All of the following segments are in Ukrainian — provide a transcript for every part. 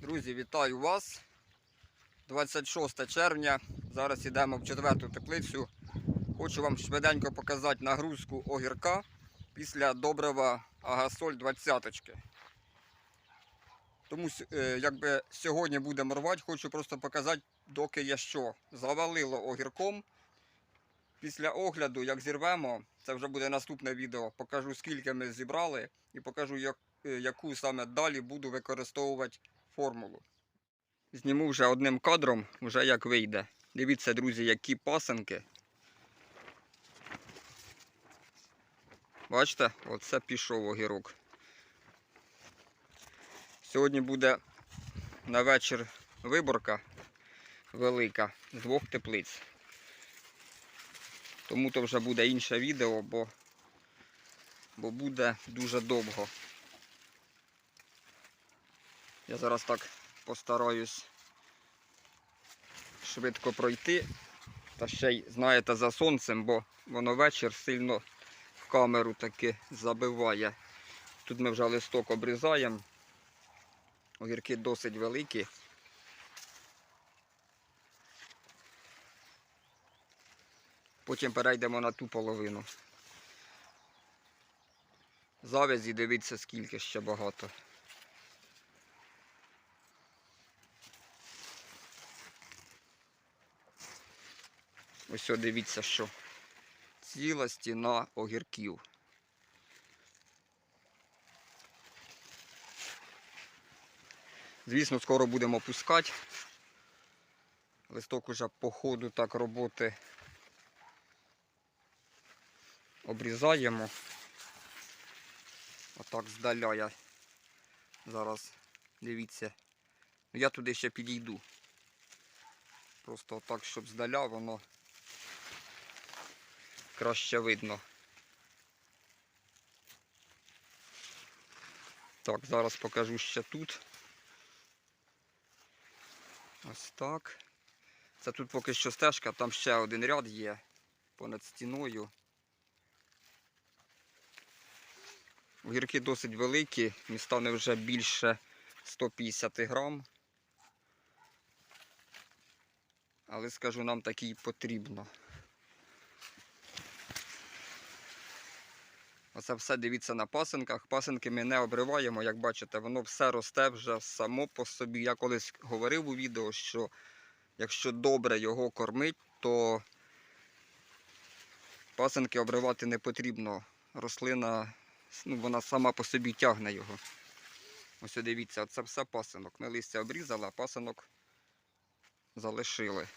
Друзі, вітаю вас. 26 червня. Зараз йдемо в четверту теплицю. Хочу вам швиденько показати нагрузку огірка після добрива Агасоль 20. Тому с- е, якби сьогодні будемо рвати, хочу просто показати, доки я що. Завалило огірком. Після огляду, як зірвемо, це вже буде наступне відео. Покажу, скільки ми зібрали, і покажу, е, яку саме далі буду використовувати формулу. Зніму вже одним кадром, вже як вийде. Дивіться, друзі, які пасенки. Бачите, оце пішов огірок. Сьогодні буде на вечір виборка велика з двох теплиць. Тому то вже буде інше відео, бо, бо буде дуже довго. Я зараз так постараюсь швидко пройти. Та ще й, знаєте, за сонцем, бо воно вечір сильно в камеру таки забиває. Тут ми вже листок обрізаємо. Огірки досить великі. Потім перейдемо на ту половину. Завязі дивіться скільки ще багато. Ось дивіться, що ціла стіна огірків. Звісно, скоро будемо пускати. Листок уже по ходу так роботи обрізаємо. Отак здаля я зараз дивіться. Ну, Я туди ще підійду. Просто отак, щоб здаля воно краще видно. Так, зараз покажу ще тут. Ось так. Це тут поки що стежка, там ще один ряд є понад стіною. Огірки досить великі, містане вже більше 150 грам. Але скажу, нам такий потрібно. Оце все дивіться на пасинках. Пасинки ми не обриваємо, як бачите, воно все росте вже само по собі. Я колись говорив у відео, що якщо добре його кормить, то пасинки обривати не потрібно. Рослина, ну, вона сама по собі тягне його. Ось дивіться, це все пасинок. Ми листя обрізали, а пасинок залишили.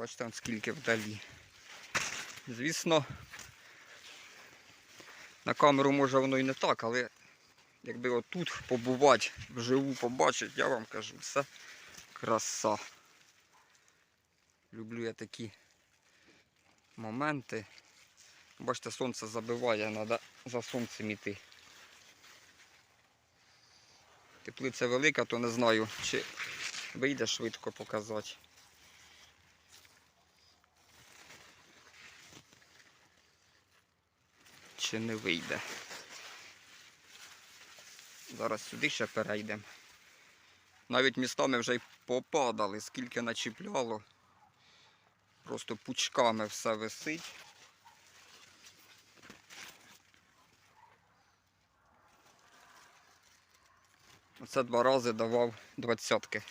Бачите, он скільки вдалі. Звісно, на камеру може воно і не так, але якби отут побувати, вживу побачити, я вам кажу, це краса. Люблю я такі моменти. Бачите, сонце забиває, треба за сонцем іти. Теплиця велика, то не знаю, чи вийде швидко показати. Чи не вийде. Зараз сюди ще перейдемо. Навіть містами вже й попадали, скільки начіпляло. Просто пучками все висить. Оце два рази давав двадцятки.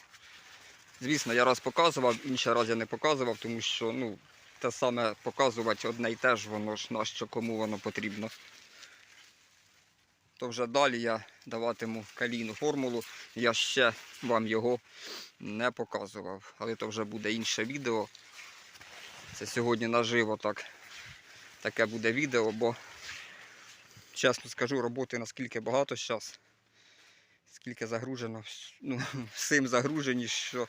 Звісно, я раз показував, інший раз я не показував, тому що ну, те саме показувати одне й те ж, воно ж нащо кому воно потрібно. То вже далі я даватиму калійну формулу. Я ще вам його не показував. Але то вже буде інше відео. Це сьогодні наживо так. Таке буде відео, бо чесно скажу, роботи наскільки багато зараз. Скільки загружено, ну, всім загружені, що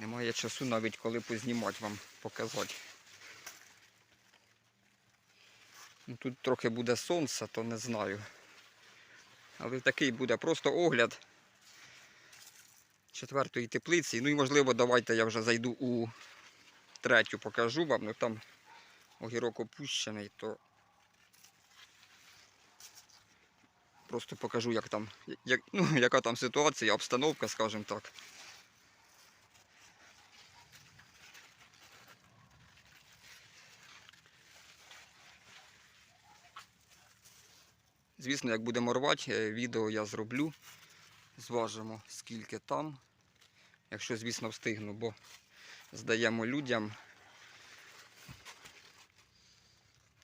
немає часу навіть коли познімати вам, показати. Ну, Тут трохи буде сонце, то не знаю. Але такий буде просто огляд. четвертої теплиці. Ну і можливо, давайте я вже зайду у третю, покажу вам. Ну там огірок опущений, то просто покажу, як там, як, ну, яка там ситуація, обстановка, скажімо так. Звісно, як будемо рвати, е, відео я зроблю. Зважимо, скільки там. Якщо, звісно, встигну, бо здаємо людям.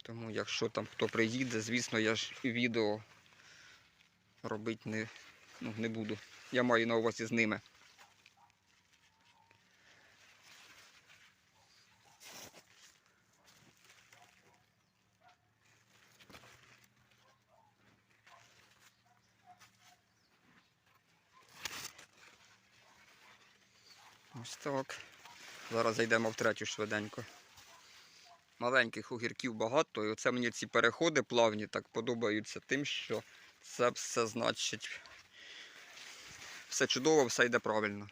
Тому якщо там хто приїде, звісно, я ж відео робити не, ну, не буду. Я маю на увазі з ними. Так. Зараз зайдемо в третю швиденько. Маленьких огірків багато, і оце мені ці переходи плавні так подобаються тим, що це все значить. Все чудово, все йде правильно.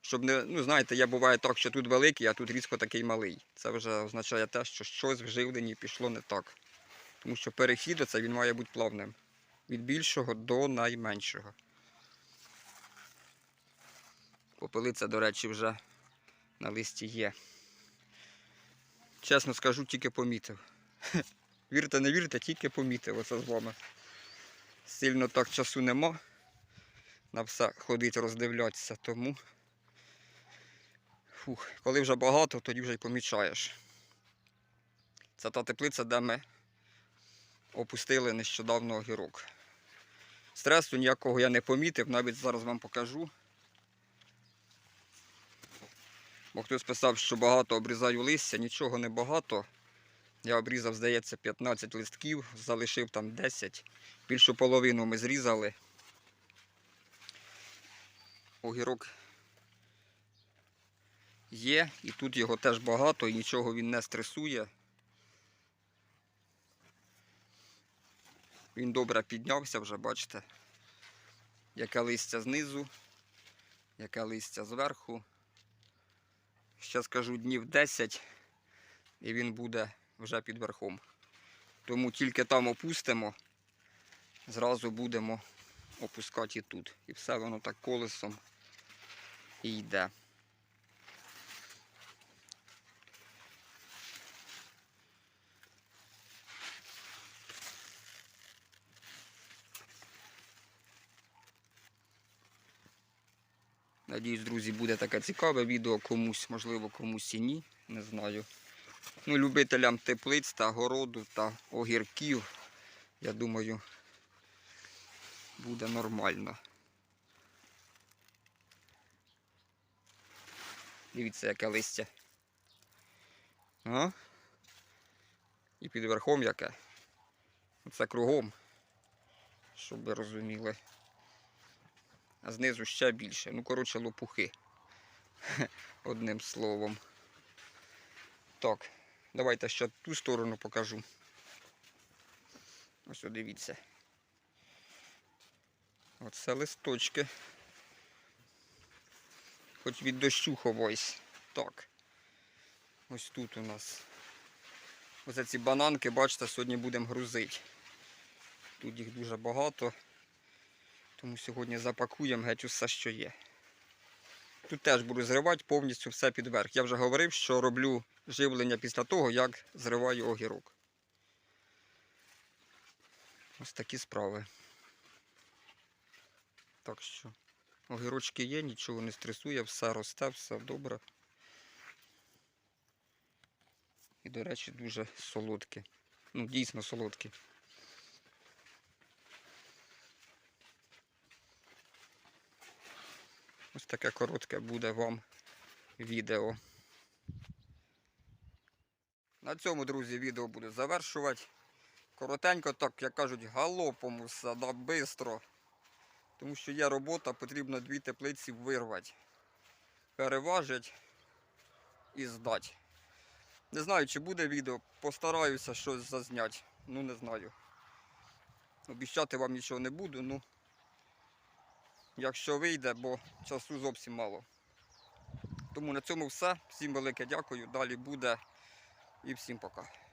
Щоб не, ну знаєте, я буває так, що тут великий, а тут різко такий малий. Це вже означає те, що щось в живленні пішло не так. Тому що перехід оце він має бути плавним. Від більшого до найменшого. Попелиця, до речі, вже на листі є. Чесно скажу, тільки помітив. Вірте, не вірте, тільки помітив оце з вами. Сильно так часу нема. На все ходить, роздивлятися, тому. Фух, коли вже багато, тоді вже й помічаєш. Це та теплиця, де ми опустили нещодавно огірок. Стресу ніякого я не помітив, навіть зараз вам покажу. Бо хтось писав, що багато обрізаю листя, нічого не багато. Я обрізав, здається, 15 листків, залишив там 10. Більшу половину ми зрізали. Огірок є, і тут його теж багато, і нічого він не стресує. Він добре піднявся вже, бачите, яке листя знизу, яке листя зверху. Ще скажу днів 10 і він буде вже під верхом. Тому тільки там опустимо, зразу будемо опускати і тут. І все воно так колесом і йде. Надіюсь, друзі, буде таке цікаве відео комусь, можливо, комусь і ні, не знаю. Ну, любителям теплиць та городу та огірків, я думаю, буде нормально. Дивіться, яке листя. А? І під верхом яке. Це кругом, щоб ви розуміли а знизу ще більше. Ну, коротше, лопухи. Одним словом. Так, давайте ще ту сторону покажу. Ось дивіться. Оце листочки. Хоч від дощу ховайсь. Так. Ось тут у нас. Оце ці бананки, бачите, сьогодні будемо грузити. Тут їх дуже багато. Тому сьогодні запакуємо геть усе, що є. Тут теж буду зривати повністю все під верх. Я вже говорив, що роблю живлення після того, як зриваю огірок. Ось такі справи. Так що огірочки є, нічого не стресує, все росте, все добре. І, до речі, дуже солодкі. Ну, дійсно солодкі. Ось таке коротке буде вам відео. На цьому, друзі, відео буду завершувати. Коротенько, так, як кажуть, галопом усе, да, бистро. Тому що є робота, потрібно дві теплиці вирвати. Переважити і здати. Не знаю, чи буде відео, постараюся щось зазняти. Ну не знаю. Обіщати вам нічого не буду, ну якщо вийде, бо часу зовсім мало. Тому на цьому все. Всім велике дякую. Далі буде. І всім пока.